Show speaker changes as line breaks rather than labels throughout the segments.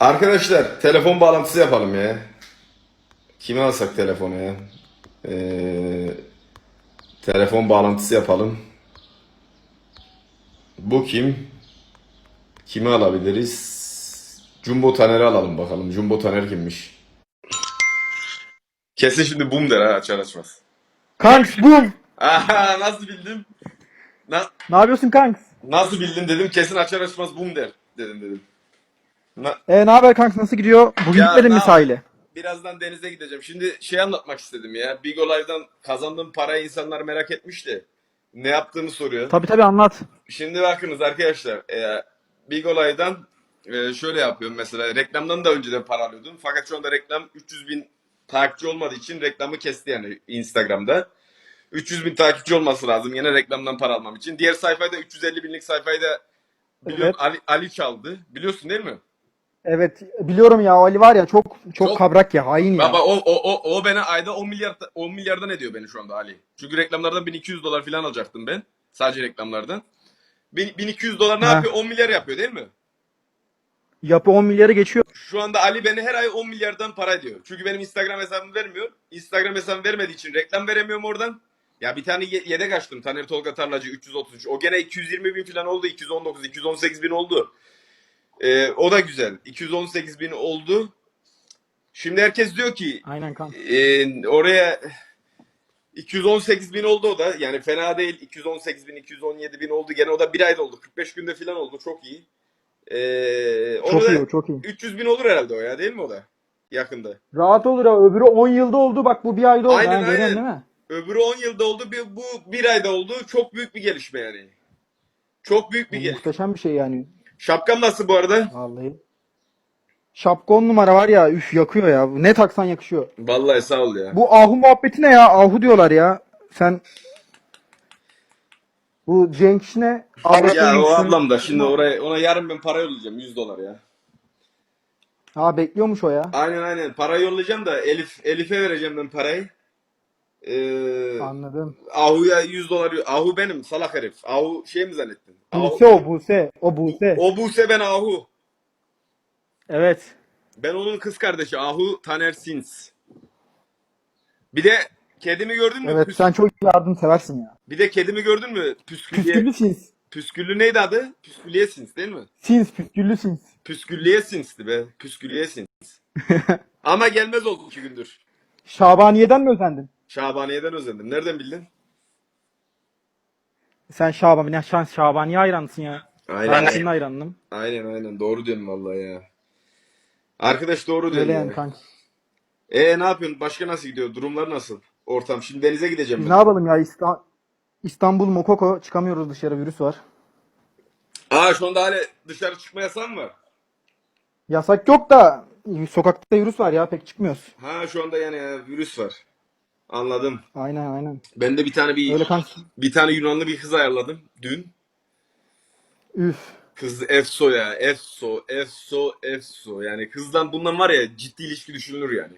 Arkadaşlar telefon bağlantısı yapalım ya. Kime alsak telefonu ya? Ee, telefon bağlantısı yapalım. Bu kim? Kimi alabiliriz? Jumbo Taner'i alalım bakalım. Jumbo Taner kimmiş? Kesin şimdi boom der ha açar açmaz.
Kanks boom.
Aha nasıl bildim? Na-
Ne yapıyorsun kanks?
nasıl bildin dedim kesin açar açmaz boom der dedim dedim. Na-
E ne haber kanks nasıl gidiyor? Bugün
Ya,
gitmedin
ne
mi sahile?
Birazdan denize gideceğim. Şimdi şey anlatmak istedim ya. Big Olay'dan kazandığım parayı insanlar merak etmişti. Ne yaptığımı soruyor.
Tabi tabi anlat.
Şimdi bakınız arkadaşlar. E, Big Olay'dan e, şöyle yapıyorum mesela. Reklamdan da önceden para alıyordum. Fakat şu anda reklam 300 bin takipçi olmadığı için reklamı kesti yani Instagram'da. 300 bin takipçi olması lazım yine reklamdan para almam için. Diğer sayfayı da 350 binlik sayfayı da biliyorum
Evet.
Ali, Ali çaldı. Biliyorsun değil mi?
Evet biliyorum ya Ali var ya çok çok,
Çok-
kabrak ya hain ya.
Baba o o o o bana ayda 10 milyar 10 milyardan ediyor beni şu anda Ali. Çünkü reklamlardan 1200 dolar falan alacaktım ben. Sadece reklamlardan. Bin- 1200 dolar ne
Heh.
yapıyor? 10 milyar yapıyor değil mi?
Yapı 10 milyarı geçiyor.
Şu anda Ali beni her ay 10 milyardan para ediyor. Çünkü benim Instagram hesabımı vermiyor. Instagram hesabımı vermediği için reklam veremiyorum oradan. Ya bir tane ye- yedek açtım. Taner Tolga Tarlacı 333. O gene 220 bin falan oldu. 219, 218 bin oldu. Ee, o da güzel. 218 bin oldu. Şimdi herkes diyor ki
Aynen kanka.
Ee, oraya 218 bin oldu o da. Yani fena değil. 218 bin, 217 bin oldu. Gene o da bir ayda oldu. 45 günde falan oldu. Çok iyi. Ee,
Çok iyi çok iyi.
300 bin olur herhalde o ya değil mi o da? Yakında.
Rahat olur ya öbürü 10 yılda oldu bak bu bir ayda oldu.
Aynen,
görüyorsun
aynen.
değil mi?
Öbürü 10 yılda oldu. Bir, bu bir ayda oldu. Çok büyük bir gelişme yani. Çok büyük bir
Bu
gelişme.
muhteşem bir şey yani.
Şapkam nasıl bu arada?
Vallahi. Şapka 10 numara var ya üf yakıyor ya. Ne taksan yakışıyor.
Vallahi sağ ol ya.
Bu ahu muhabbeti ne ya? Ahu diyorlar ya. Sen bu Cenk işine
Ya o ablam da şimdi oraya ona yarın ben para yollayacağım 100 dolar ya.
Ha bekliyormuş o ya.
Aynen aynen. Para yollayacağım da Elif Elif'e vereceğim ben parayı. Ee,
Anladım.
Ahu'ya 100 dolar. Ahu benim salak herif. Ahu şey mi zannettin? Ahu,
Buse o Buse. O Buse.
o Buse ben Ahu.
Evet.
Ben onun kız kardeşi Ahu Taner Sins. Bir de kedimi gördün mü?
Evet
Püs-
sen çok yardım seversin ya.
Bir de kedimi gördün mü? Püskülliye.
Püsküllü sins.
Püsküllü neydi adı? Püskülliye Sins değil mi?
Sins püsküllü sins.
Püskülliye Sins'ti be. Püskülliye Sins. Ama gelmez oldu iki gündür.
Şabaniye'den mi özendin?
Şabaniye'den özendim. Nereden bildin?
Sen Şaban, ne şans Şabaniye hayranısın ya.
Aynen.
Ben senin hayranım.
Aynen aynen doğru diyorsun vallahi ya. Arkadaş doğru diyor.
Öyle
ya.
yani kanka.
E ne yapıyorsun? Başka nasıl gidiyor? Durumlar nasıl? Ortam. Şimdi denize gideceğim
Biz
ben.
ne yapalım ya İsta- İstanbul Mokoko çıkamıyoruz dışarı virüs var.
Aa şu anda hala dışarı çıkma yasağı mı var?
Yasak yok da sokakta virüs var ya pek çıkmıyoruz.
Ha şu anda yani ya, virüs var. Anladım.
Aynen aynen.
Ben de bir tane bir
Öyle kanka.
bir tane Yunanlı bir kız ayarladım dün.
Üf.
Kız Efso ya. Efso, Efso, Efso. Yani kızdan bundan var ya ciddi ilişki düşünülür yani.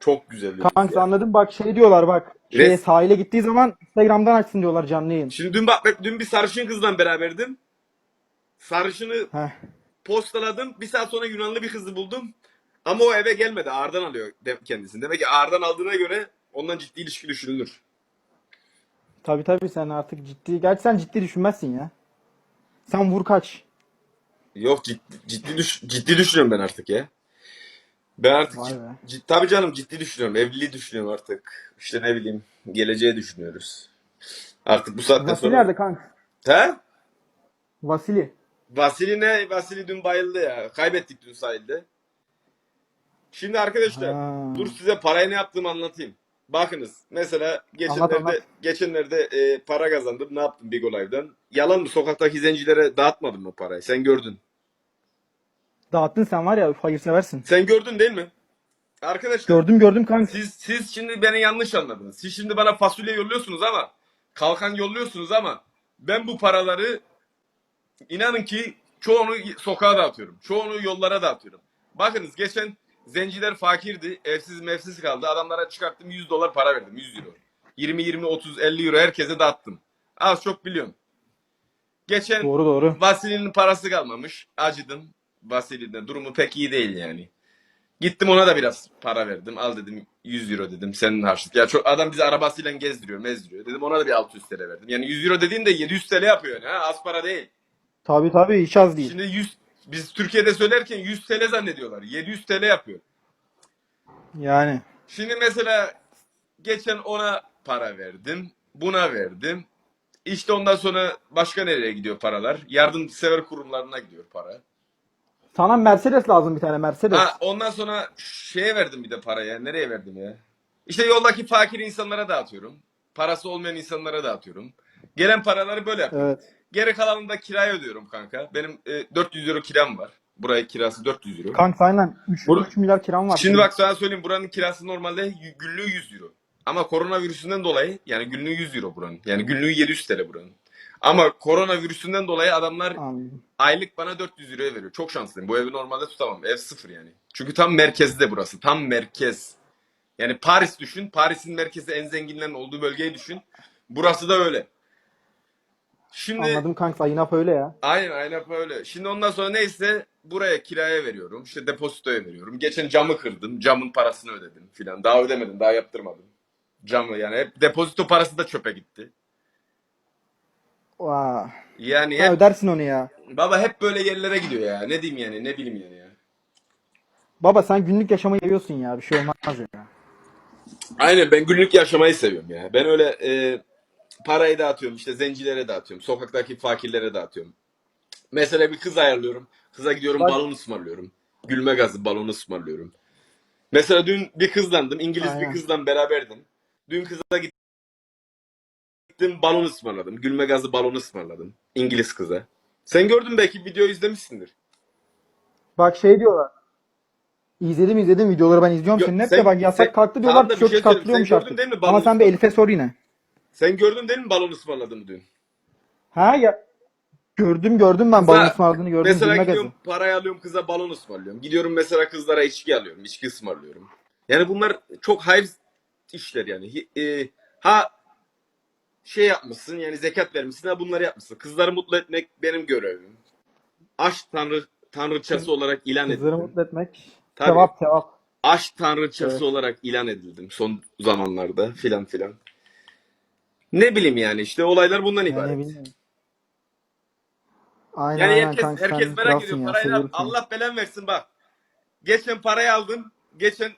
Çok güzel bir kız
Kanka
ya.
anladım bak şey diyorlar bak. Şeye,
Res-
sahile gittiği zaman Instagram'dan açsın diyorlar canlı yayın.
Şimdi dün bak bak dün bir sarışın kızla beraberdim. Sarışını
Heh.
postaladım. Bir saat sonra Yunanlı bir kızı buldum. Ama o eve gelmedi. Ağırdan alıyor kendisini. Demek ki ağırdan aldığına göre ondan ciddi ilişki düşünülür.
Tabii tabii sen artık ciddi. Gerçi sen ciddi düşünmezsin ya. Sen vur kaç.
Yok ciddi, ciddi, düş- ciddi düşünüyorum ben artık ya. Ben artık
Vay be.
cid- tabii canım ciddi düşünüyorum. Evliliği düşünüyorum artık. İşte ne bileyim geleceği düşünüyoruz. Artık bu saatten
Vasili
sonra.
nerede kanka?
He?
Vasili.
Vasili ne? Vasili dün bayıldı ya. Kaybettik dün sahilde. Şimdi arkadaşlar
Ha.
dur size parayı ne yaptığımı anlatayım. Bakınız mesela geçenlerde
anlat.
geçenlerde e, para kazandım. Ne yaptım Big Olay'dan? Yalan mı? Sokaktaki zencilere dağıtmadım mı parayı? Sen gördün.
Dağıttın sen var ya hayırseversin.
Sen gördün değil mi? Arkadaşlar
Gördüm gördüm kanka.
siz siz şimdi beni yanlış anladınız. Siz şimdi bana fasulye yolluyorsunuz ama kalkan yolluyorsunuz ama ben bu paraları inanın ki çoğunu sokağa dağıtıyorum. Çoğunu yollara dağıtıyorum. Bakınız geçen zenciler fakirdi. Evsiz mevsiz kaldı. Adamlara çıkarttım 100 dolar para verdim. 100 euro. 20, 20, 30, 50 euro herkese dağıttım. Az çok biliyorum. Geçen
Doğru doğru.
Vasili'nin parası kalmamış. Acıdım. Vasili'de durumu pek iyi değil yani. Gittim ona da biraz para verdim. Al dedim 100 euro dedim senin harçlık. Ya çok adam bizi arabasıyla gezdiriyor, mezdiriyor. Dedim ona da bir 600 TL verdim. Yani 100 euro dediğin de 700 TL yapıyor yani. Ha, az para değil.
Tabii tabii hiç az değil.
Şimdi 100 biz Türkiye'de söylerken 100 TL zannediyorlar. 700 TL yapıyor.
Yani.
Şimdi mesela geçen ona para verdim. Buna verdim. İşte ondan sonra başka nereye gidiyor paralar? Yardımsever kurumlarına gidiyor para.
Sana Mercedes lazım bir tane Mercedes.
Ha, ondan sonra şeye verdim bir de paraya. Nereye verdim ya? İşte yoldaki fakir insanlara dağıtıyorum. Parası olmayan insanlara dağıtıyorum. Gelen paraları böyle yapıyorum.
Evet.
Geri kalanını da kiraya ödüyorum kanka. Benim e, 400 euro kiram var. Buraya kirası 400 euro.
Kanka aynen 3,
Bur-
3 milyar kiram var.
Şimdi bak sana söyleyeyim buranın kirası normalde günlüğü 100 euro. Ama koronavirüsünden dolayı yani günlüğü 100 euro buranın. Yani günlüğü 700 TL buranın. Ama koronavirüsünden dolayı adamlar
Anladım.
aylık bana 400 euroya veriyor. Çok şanslıyım. Bu evi normalde tutamam. Ev sıfır yani. Çünkü tam merkezde burası. Tam merkez. Yani Paris düşün. Paris'in merkezi en zenginlerin olduğu bölgeyi düşün. Burası da öyle. Şimdi
Anladım kanka ayına öyle ya.
Aynen aynen böyle. Şimdi ondan sonra neyse buraya kiraya veriyorum. İşte depozitoya veriyorum. Geçen camı kırdım. Camın parasını ödedim filan. Daha ödemedim. Daha yaptırmadım. Camı yani hep depozito parası da çöpe gitti.
Vaa.
Yani
Ha,
hep,
ödersin onu ya.
baba hep böyle yerlere gidiyor ya. Ne diyeyim yani ne bileyim yani ya.
Baba sen günlük yaşamayı seviyorsun ya. Bir şey olmaz ya.
Aynen ben günlük yaşamayı seviyorum ya. Ben öyle e, parayı dağıtıyorum işte zencilere dağıtıyorum. Sokaktaki fakirlere dağıtıyorum. Mesela bir kız ayarlıyorum. Kıza gidiyorum
Bak-
balon ısmarlıyorum. Gülme gazı balon ısmarlıyorum. Mesela dün bir kızlandım. İngiliz
Aynen.
bir kızla beraberdim. Dün kıza gittim balon ısmarladım. Gülme gazı balon ısmarladım. İngiliz kıza. Sen gördün belki videoyu izlemişsindir.
Bak şey diyorlar. İzledim izledim videoları ben izliyorum
Yo,
senin hep
sen-
de bak yasak
sen-
kalktı diyorlar
Tamam da bir
tişört
şey söyleyeyim.
çıkartılıyormuş
Sen gördün
artık.
değil mi
Ama
balon
sen bir Elif'e sor yine.
Sen gördün değil mi balon ısmarladığımı dün?
Ha ya gördüm gördüm ben balon ısmarladığını gördüm
Mesela gidiyorum
gazı.
parayı alıyorum kıza balon ısmarlıyorum. Gidiyorum mesela kızlara içki alıyorum. içki ısmarlıyorum. Yani bunlar çok hayır işler yani. E, ha şey yapmışsın yani zekat vermişsin ha bunları yapmışsın. Kızları mutlu etmek benim görevim. Aşk tanrı tanrıçası olarak ilan
Kızları
edildim.
mutlu etmek.
Tabii.
Cevap cevap.
Aşk tanrıçası
Evet.
olarak ilan edildim son zamanlarda filan filan. Ne bileyim yani işte olaylar bundan
Yani
ibaret.
bilmiyorum. Aynen
Yani
aynen
herkes
kanka
herkes merak
kralsın
ediyor
ya
parayı al.
seviyorum seni.
Allah belen versin bak. Geçen parayı aldım. Geçen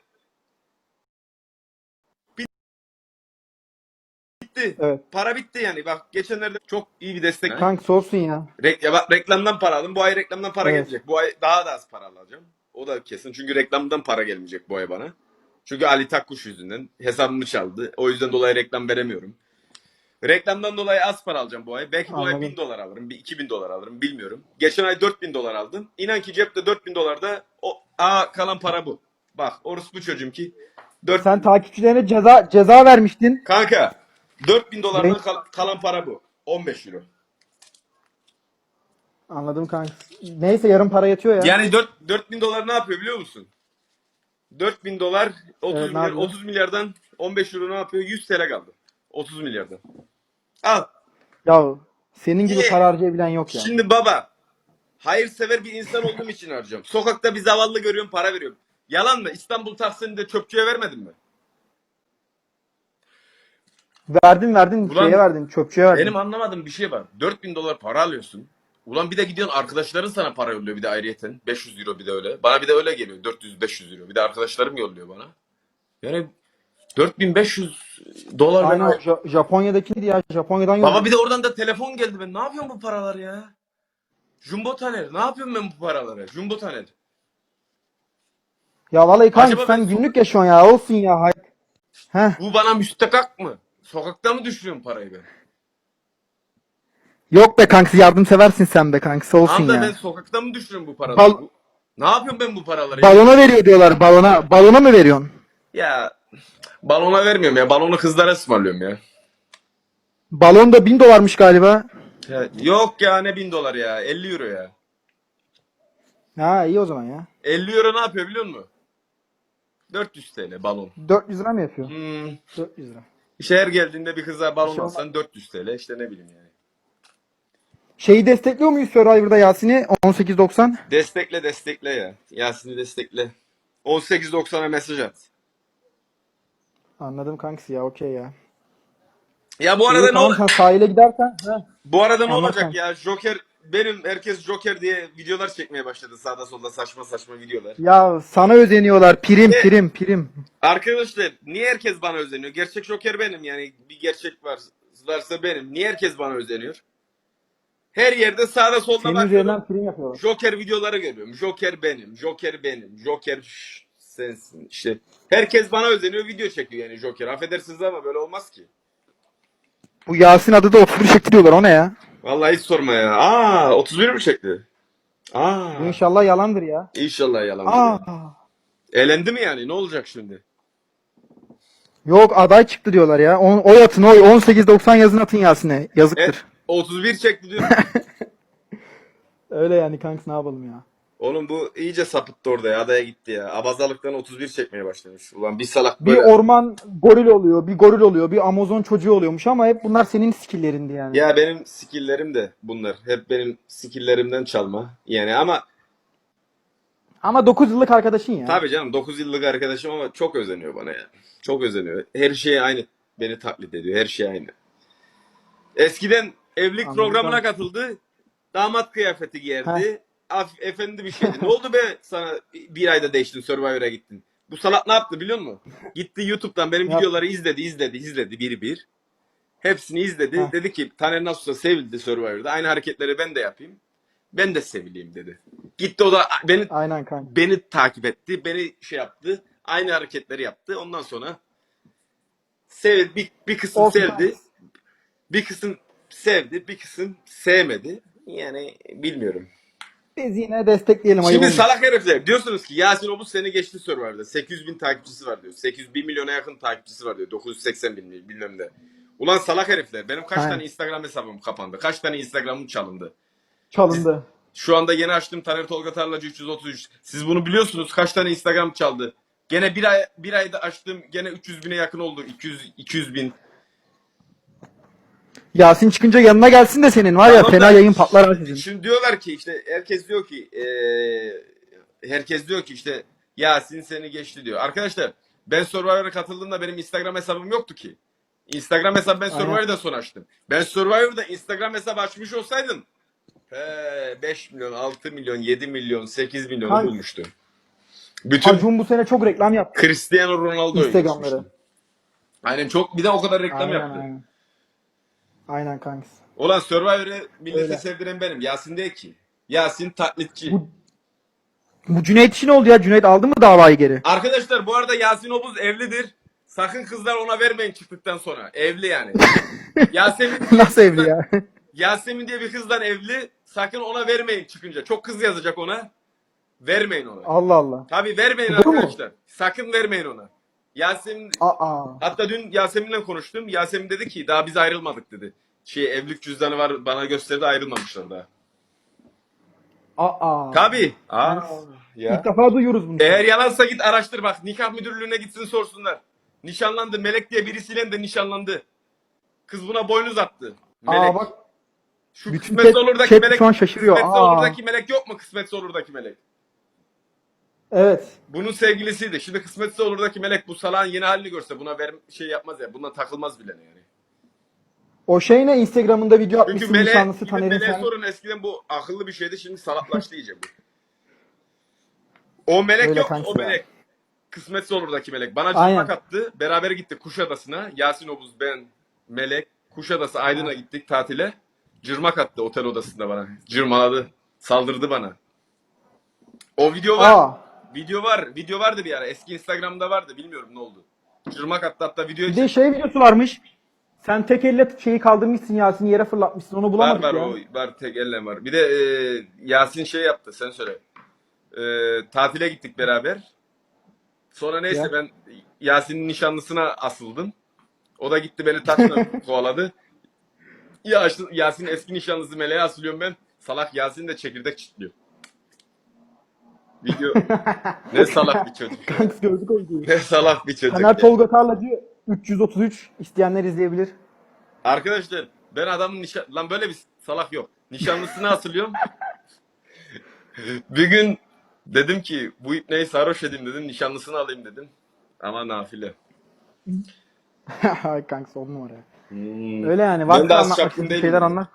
bitti.
Evet.
Para bitti yani. Bak geçenlerde çok iyi bir destek.
Kanka olsun ya.
Re- ya bak, reklamdan para aldım. Bu ay reklamdan para
Evet.
gelecek. Bu ay daha da az para alacağım. O da kesin. Çünkü reklamdan para gelmeyecek bu ay bana. Çünkü Ali Takkuş yüzünden hesabımı çaldı. O yüzden dolayı reklam veremiyorum. Reklamdan dolayı az para alacağım bu ay. Belki bu ay
Anladım.
1000 dolar alırım. Bir 2000 dolar alırım. Bilmiyorum. Geçen ay 4000 dolar aldım. İnan ki cepte 4000 dolar da o aa kalan para bu. Bak orospu çocuğum ki 4
Sen takipçilerine ceza ceza vermiştin.
kanka 4000 dolardan
Renk-
kal- kalan para bu. 15 euro.
Anladım kanka. Neyse yarım para yatıyor ya.
Yani 4 4000 dolar ne yapıyor biliyor musun? 4000 dolar 30
Evet, ne
milyar
yapıyor?
30 milyardan 15 euro ne yapıyor? 100 TL kaldı. 30 milyardan. Al.
Ya senin gibi
Niye?
para harcayabilen yok ya.
Şimdi baba hayırsever bir insan olduğum için harcıyorum. Sokakta bir zavallı görüyorum para veriyorum. Yalan mı? İstanbul Taksim'de çöpçüye vermedin mi?
Verdin verdin
Ulan-
şeye verdin çöpçüye verdin.
Benim anlamadığım bir şey var. 4000 dolar para alıyorsun. Ulan bir de gidiyorsun arkadaşların sana para yolluyor bir de ayrıyeten. 500 euro bir de öyle. Bana bir de öyle geliyor. 400-500 euro. Bir de arkadaşlarım yolluyor bana. Yani 4500 dolar ben-
Aynen Ja- Japonya'dakiydi ya. Japonya'dan
Baba
yolladı.
bir de oradan da telefon geldi ben. Ne yapıyorum bu paraları ya? Jumbo Taner. Ne yapıyorum ben bu paraları? Jumbo Taner.
Ya vallahi kanka
Acaba
sen günlük yaşıyorsun ya. Olsun ya. Hay. Heh.
Bu bana müstakak mı? Sokakta mı düşürüyorum parayı ben?
Yok be kanka yardımseversin sen be kanka. Olsun
Tamam da
ya.
ben sokakta mı düşürüyorum bu paraları?
Bal-
Bu- Ne yapıyorum ben bu paraları? ya?
Balona veriyor diyorlar balona. Balona mı veriyorsun?
Ya balona vermiyorum ya. Balonu kızlara ısmarlıyorum ya.
Balon da 1000 dolarmış galiba.
Ya, Yok ya ne bin dolar ya. 50 euro ya.
Ha iyi o zaman ya.
50 euro ne yapıyor biliyor musun? 400 TL balon.
400 lira mı yapıyor?
Hmm.
400 lira.
İşe her geldiğinde bir kıza balon
şey
alsan 400 TL işte ne bileyim yani.
Şeyi destekliyor muyuz Survivor'da Yasin'i 18.90?
Destekle destekle ya. Yasin'i destekle. 18.90'a mesaj at.
Anladım kankası ya okey ya.
Ya bu
İyi,
arada ne
tamam
ol-
sen sahile gidersen. Heh.
Bu arada ne
Anlat
olacak
kanka.
ya? Joker benim herkes Joker diye videolar çekmeye başladı sağda solda saçma saçma videolar.
Ya sana özeniyorlar. Prim prim prim.
Arkadaşlar niye herkes bana özeniyor? Gerçek Joker benim yani bir gerçek var varsa benim. Niye herkes bana özeniyor? Her yerde sağda solda
Senin
bakıyorum.
üzerinden prim yapıyorlar.
Joker videoları görüyorum. Joker benim. Joker benim. Joker şş, sensin. İşte herkes bana özeniyor video çekiyor yani Joker. Affedersiniz ama böyle olmaz ki.
Bu Yasin adı da 31 çekti diyorlar o ne ya?
Vallahi hiç sorma ya. Aa 31 mi çekti? Aa
inşallah yalandır ya.
inşallah yalan.
Aa.
Elendi mi yani? Ne olacak şimdi?
Yok aday çıktı diyorlar ya. On, oy atın oy 18.90 yazın atın Yasin'e. Yazıktır.
E, 31 çekti diyor.
Öyle yani kanks ne yapalım ya.
Oğlum bu iyice sapıttı orada ya. Adaya gitti ya. Abazalıktan 31 çekmeye başlamış. Ulan bir salak
Bir
böyle.
orman goril oluyor, bir goril oluyor, bir Amazon çocuğu oluyormuş ama hep bunlar senin skill'lerindi yani.
Ya benim skill'lerim de bunlar. Hep benim skill'lerimden çalma. Yani ama
Ama 9 yıllık arkadaşın ya.
tabii canım 9 yıllık arkadaşım ama çok özeniyor bana ya. Çok özeniyor. Her şey aynı. Beni taklit ediyor. Her şey aynı. Eskiden evlilik
Anladım.
programına katıldı. Damat kıyafeti giyerdi. Af, efendi bir şeydi. Ne oldu be sana bir ayda değiştin Survivor'a gittin. Bu salak ne yaptı biliyor musun? Gitti YouTube'dan benim videoları izledi, izledi, izledi bir bir. Hepsini izledi.
Heh.
Dedi ki Taner nasılsa sevildi Survivor'da. Aynı hareketleri ben de yapayım. Ben de sevileyim dedi. Gitti o da beni
Aynen kanka.
beni takip etti. Beni şey yaptı. Aynı hareketleri yaptı. Ondan sonra sev bir, bir kısım
Olsun
sevdi.
kanka.
Bir kısım sevdi. Bir kısım sevmedi. Yani bilmiyorum.
Biz yine destekleyelim
Şimdi
olmasın.
salak herifler diyorsunuz ki Yasin Obuz seni geçti Survivor'da. 800 bin takipçisi var diyor. 800 bin milyona yakın takipçisi var diyor. 980 bin bilmem ne. Ulan salak herifler. Benim kaç
Aynen.
tane Instagram hesabım kapandı? Kaç tane Instagram'ım çalındı?
Çalındı.
Şu anda yeni açtım Taner Tolga Tarlacı 333. Siz bunu biliyorsunuz. Kaç tane Instagram çaldı? Gene bir ay bir ayda açtım. Gene 300 bine yakın oldu. 200 200 bin.
Yasin çıkınca yanına gelsin de senin var ya
Tamam
fena
da-
yayın patlar ha sizin.
Şimdi diyorlar ki işte herkes diyor ki eee, herkes diyor ki işte Yasin seni geçti diyor. Arkadaşlar ben Survivor'a katıldığımda benim Instagram hesabım yoktu ki. Instagram hesabı ben
Aynen.
Survivor'da son açtım. Ben Survivor'da Instagram hesabı açmış olsaydım he, 5 milyon, 6 milyon, 7 milyon, 8 milyon
Hangi-
bulmuştu. Bütün
Acun bu sene çok reklam yaptı.
Cristiano Ronaldo'yu
Instagramları.
geçmiştim. Aynen çok bir de o kadar reklam
Aynen
yaptı.
aynen. Aynen kanks.
Ulan Survivor'ı millete
Öyle.
sevdiren benim. Yasin değil ki. Yasin taklitçi.
Bu, bu Cüneyt için oldu ya. Cüneyt aldı mı davayı geri?
Arkadaşlar bu arada Yasin Obuz evlidir. Sakın kızlar ona vermeyin çıktıktan sonra. Evli yani. Yasemin
Nasıl evli ya?
Yasemin diye bir kızdan evli. Sakın ona vermeyin çıkınca. Çok kız yazacak ona. Vermeyin ona.
Allah Allah.
Tabii vermeyin
Doğru mu?
arkadaşlar. Sakın vermeyin ona. Yasemin
Aa.
hatta dün Yasemin'le konuştum. Yasemin dedi ki daha biz ayrılmadık dedi. Şey evlilik cüzdanı var bana gösterdi ayrılmamışlar daha.
Aa.
Tabii. Aa, ya.
İlk defa duyuyoruz bunu.
Eğer yalansa git araştır bak. Nikah müdürlüğüne gitsin sorsunlar. Nişanlandı. Melek diye birisiyle de nişanlandı. Kız buna boynuz attı. Melek.
Aa bak
şu
bütün
kısmetse
chat-
olurdaki
chat
melek.
şu an şaşırıyor.
Kısmetse
Aa.
olurdaki melek yok mu? Kısmetse olurdaki melek.
Evet.
Bunun sevgilisiydi. Şimdi kısmetse olurdaki melek bu salağın yeni halini görse buna ver şey yapmaz ya. Bundan takılmaz bile yani.
O şey ne Instagram'ında video
Çünkü
atmışsın
meleğe,
nişanlısı
şimdi
Taner'in
meleğe
sen.
sorun eskiden bu akıllı bir şeydi şimdi salaklaştı iyice bu. O melek
Öyle
yok
kanka
o
ya.
melek. Kısmetse olurdaki melek. Bana
Aynen.
cırmak attı. Beraber gittik Kuşadası'na. Yasin Obuz, ben, Melek. Kuşadası Aydın'a gittik tatile. Cırmak attı otel odasında bana. Cırmaladı. Saldırdı bana. O video var.
Aa.
Video var. Video vardı bir ara. Eski Instagram'da vardı. Bilmiyorum ne oldu. Cırmak attı hatta video
Bir de şey videosu varmış. Sen tek elle şeyi kaldırmışsın Yasin yere fırlatmışsın onu
Var
bulamadık
var
ya.
o var tek elle var. Bir de e, Yasin şey yaptı sen söyle. E, tatile gittik beraber. Sonra neyse
Ya.
ben Yasin'in nişanlısına asıldım. O da gitti beni taşla kovaladı. Ya Yasin'in eski nişanlısı Meleğe asılıyorum ben. Salak Yasin de çekirdek çitliyor. Video ne salak bir çocuk.
Kanks gördük o videoyu.
Ne salak bir çocuk.
Taner
ya.
Tolga Tarlacı 333 isteyenler izleyebilir.
Arkadaşlar ben adamın nişan... Lan böyle bir salak yok. Nişanlısını hatırlıyorum. bir gün dedim ki bu ipneyi sarhoş edeyim dedim. Nişanlısını alayım dedim. Ama nafile.
Ay kanka on numara.
Hmm.
Öyle yani.
Ben de az çapkın değilim.
şeyler ya.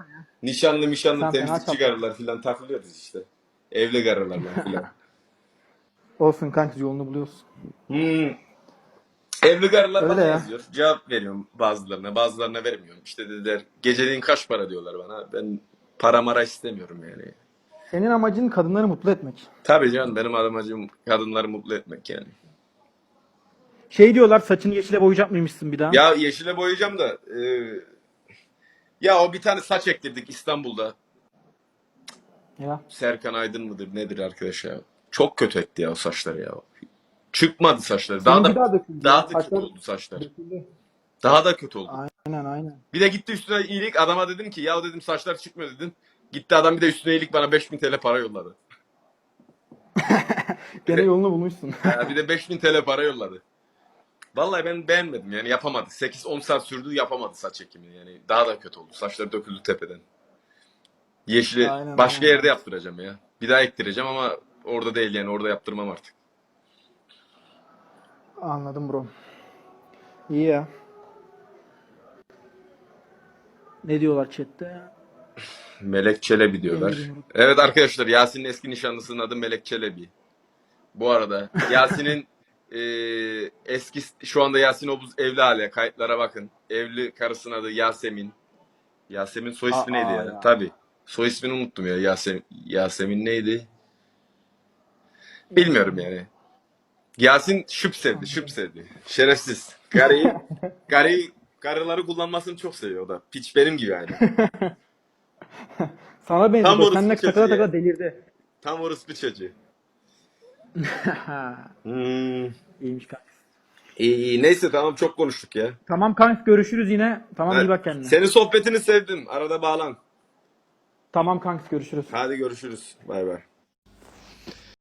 Nişanlı mişanlı
çapkın.
karılar filan takılıyoruz işte. Evli karılarla filan.
Olsun kanka yolunu buluyorsun.
Hmm. Evli karılar
Öyle
bana
ya.
yazıyor. Cevap veriyorum bazılarına, bazılarına vermiyorum. İşte dediler geceliğin kaç para diyorlar bana. Ben para mara istemiyorum yani.
Senin amacın kadınları mutlu etmek.
Tabii canım benim amacım kadınları mutlu etmek yani.
Şey diyorlar saçını yeşile boyayacak mıymışsın bir daha?
Ya yeşile boyayacağım da e, ya o bir tane saç ektirdik İstanbul'da.
Ya.
Serkan Aydın mıdır nedir arkadaş ya? Çok kötü etti ya o saçları ya. Çıkmadı saçları. Daha da
daha döküldü.
daha da kötü
Saçlar
oldu saçlar.
döküldü.
Daha da kötü oldu.
Aynen aynen.
Bir de gitti üstüne iyilik adama dedim ki ya dedim saçlar çıkmıyor dedim. Gitti adam bir de üstüne iyilik bana 5000 TL para yolladı.
Gene yolunu bulmuşsun.
Ya bir de 5000 TL para yolladı. Vallahi ben beğenmedim yani yapamadı. 8-10 saat sürdü yapamadı saç ekimini yani. Daha da kötü oldu. Saçları döküldü tepeden. Yeşili
Aynen,
başka
aynen.
yerde yaptıracağım ya. Bir daha ektireceğim ama orada değil yani orada yaptırmam artık.
Anladım bro. İyi ya. Ne diyorlar chatte?
Melek Çelebi diyorlar. Evet arkadaşlar Yasin'in eski nişanlısının adı Melek Çelebi. Bu arada Yasin'in eee, eski şu anda Yasin Obuz evli hale kayıtlara bakın. Evli karısının adı Yasemin. Yasemin soy ismi
Aa,
neydi ya?
ya.
Tabii. Soy ismini unuttum ya. Yasemin, Yasemin neydi? Bilmiyorum yani. Yasin şıp sevdi, şıp sevdi. Şerefsiz. Karıyı, karıyı, karıları kullanmasını çok seviyor o da. Piç benim gibi yani.
Sana benziyor.
orası
Seninle
çocuğu
takıla delirdi.
Tam orospu çocuğu. Hmm.
İyiymiş kanka.
İyi, iyi. Neyse tamam çok konuştuk ya.
Tamam kanka görüşürüz yine. Tamam iyi bak kendine.
Senin sohbetini sevdim. Arada bağlan.
Tamam kanka görüşürüz.
Hadi görüşürüz. Bay bay.